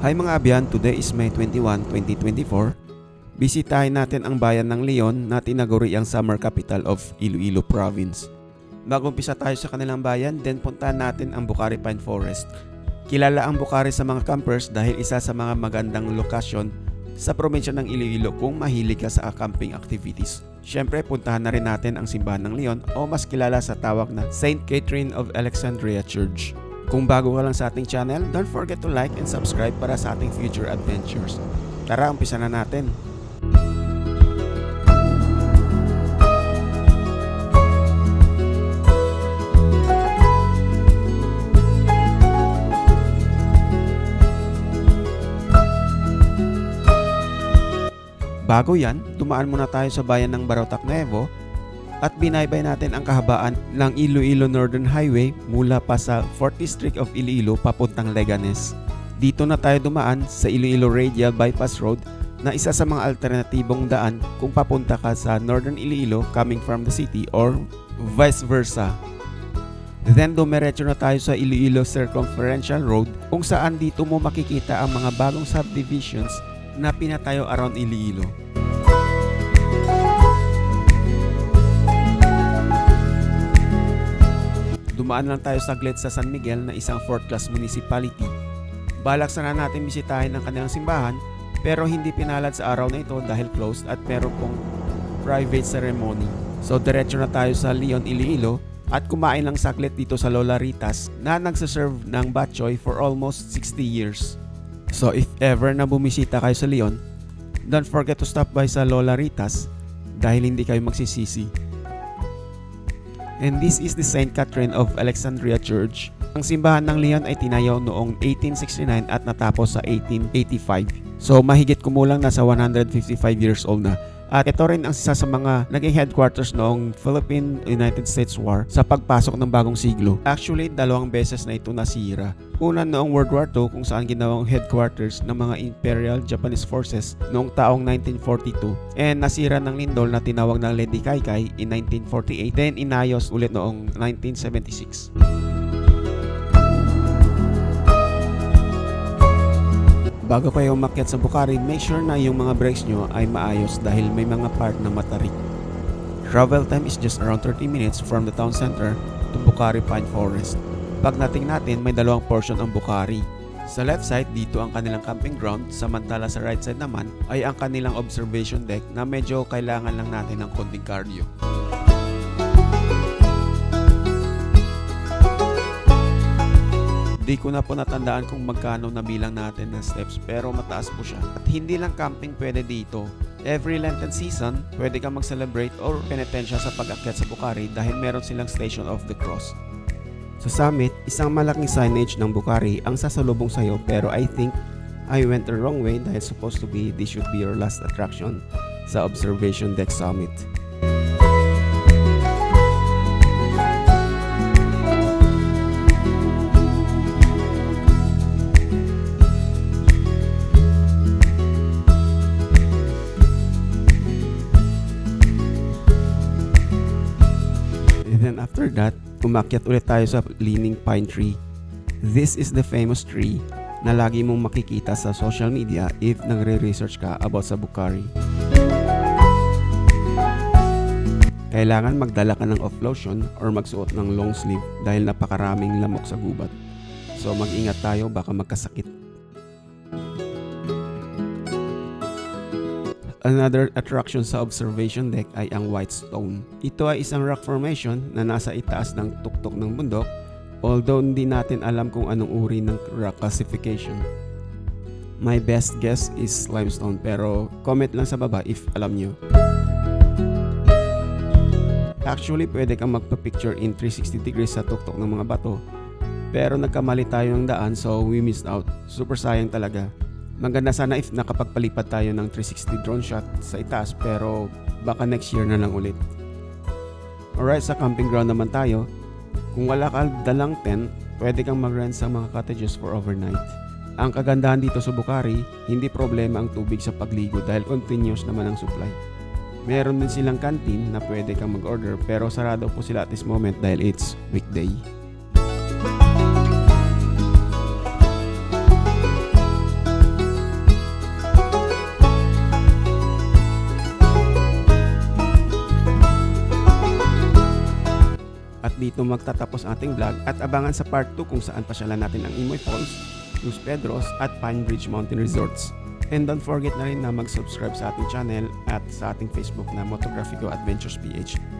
Hi mga abyan, today is May 21, 2024. Bisitahin natin ang bayan ng Leon na tinaguri ang summer capital of Iloilo Province. Bago umpisa tayo sa kanilang bayan, then puntahan natin ang Bucari Pine Forest. Kilala ang Bucari sa mga campers dahil isa sa mga magandang lokasyon sa probinsya ng Iloilo kung mahilig ka sa camping activities. Siyempre, puntahan na rin natin ang simbahan ng Leon o mas kilala sa tawag na St. Catherine of Alexandria Church. Kung bago ka lang sa ating channel, don't forget to like and subscribe para sa ating future adventures. Tara, umpisa na natin. Bago yan, dumaan muna tayo sa bayan ng Barotac Nuevo at binaybay natin ang kahabaan ng Iloilo Northern Highway mula pa sa 4th District of Iloilo papuntang Leganes. Dito na tayo dumaan sa Iloilo Radial Bypass Road na isa sa mga alternatibong daan kung papunta ka sa Northern Iloilo coming from the city or vice versa. Then dumiretso na tayo sa Iloilo Circumferential Road kung saan dito mo makikita ang mga bagong subdivisions na pinatayo around Iloilo. Dumaan lang tayo saglit sa San Miguel na isang fourth class municipality. Balak sana natin bisitahin ang kanilang simbahan pero hindi pinalad sa araw na ito dahil closed at meron pong private ceremony. So diretso na tayo sa Leon, Iloilo at kumain lang saglit dito sa Lola Ritas na nagsaserve ng batchoy for almost 60 years. So if ever na bumisita kayo sa Leon, don't forget to stop by sa Lola Ritas dahil hindi kayo magsisisi. And this is the St. Catherine of Alexandria Church. Ang simbahan ng Leon ay tinayo noong 1869 at natapos sa 1885. So mahigit kumulang nasa 155 years old na. At ito rin ang isa sa mga naging headquarters noong Philippine-United States War sa pagpasok ng bagong siglo. Actually, dalawang beses na ito nasira. Una noong World War II kung saan ginawang headquarters ng mga Imperial Japanese Forces noong taong 1942 and nasira ng lindol na tinawag na Lady Kaikai in 1948 then inayos ulit noong 1976. Bago kayo umakyat sa Bukari, make sure na yung mga brakes nyo ay maayos dahil may mga part na matarik. Travel time is just around 30 minutes from the town center to Bukari Pine Forest. Pagdating natin, may dalawang portion ang Bukari. Sa left side, dito ang kanilang camping ground, samantala sa right side naman ay ang kanilang observation deck na medyo kailangan lang natin ng konting cardio. Di ko na po natandaan kung magkano nabilang natin ng steps pero mataas po siya. At hindi lang camping pwede dito. Every Lenten season, pwede kang mag-celebrate or penitensya sa pag-akyat sa Bukari dahil meron silang Station of the Cross. Sa summit, isang malaking signage ng Bukari ang sasalubong sa'yo pero I think I went the wrong way dahil supposed to be this should be your last attraction sa Observation Deck Summit. After that, umakyat ulit tayo sa Leaning Pine Tree. This is the famous tree na lagi mong makikita sa social media if nagre-research ka about sa Bukari. Kailangan magdala ka ng off lotion or magsuot ng long sleeve dahil napakaraming lamok sa gubat. So mag-ingat tayo baka magkasakit. Another attraction sa observation deck ay ang white stone. Ito ay isang rock formation na nasa itaas ng tuktok ng bundok although hindi natin alam kung anong uri ng rock classification. My best guess is limestone pero comment lang sa baba if alam nyo. Actually, pwede kang magpa-picture in 360 degrees sa tuktok ng mga bato. Pero nagkamali tayo ng daan so we missed out. Super sayang talaga. Maganda sana if nakapagpalipad tayo ng 360 drone shot sa itaas pero baka next year na lang ulit. Alright, sa camping ground naman tayo. Kung wala ka dalang tent, pwede kang mag-rent sa mga cottages for overnight. Ang kagandahan dito sa Bukari, hindi problema ang tubig sa pagligo dahil continuous naman ang supply. Meron din silang canteen na pwede kang mag-order pero sarado po sila at this moment dahil it's weekday. Magtatapos ang ating vlog at abangan sa part 2 kung saan pasyalan natin ang Imoy Falls, Los Pedros at Pine Ridge Mountain Resorts. And don't forget na rin na mag-subscribe sa ating channel at sa ating Facebook na Motografico Adventures PH.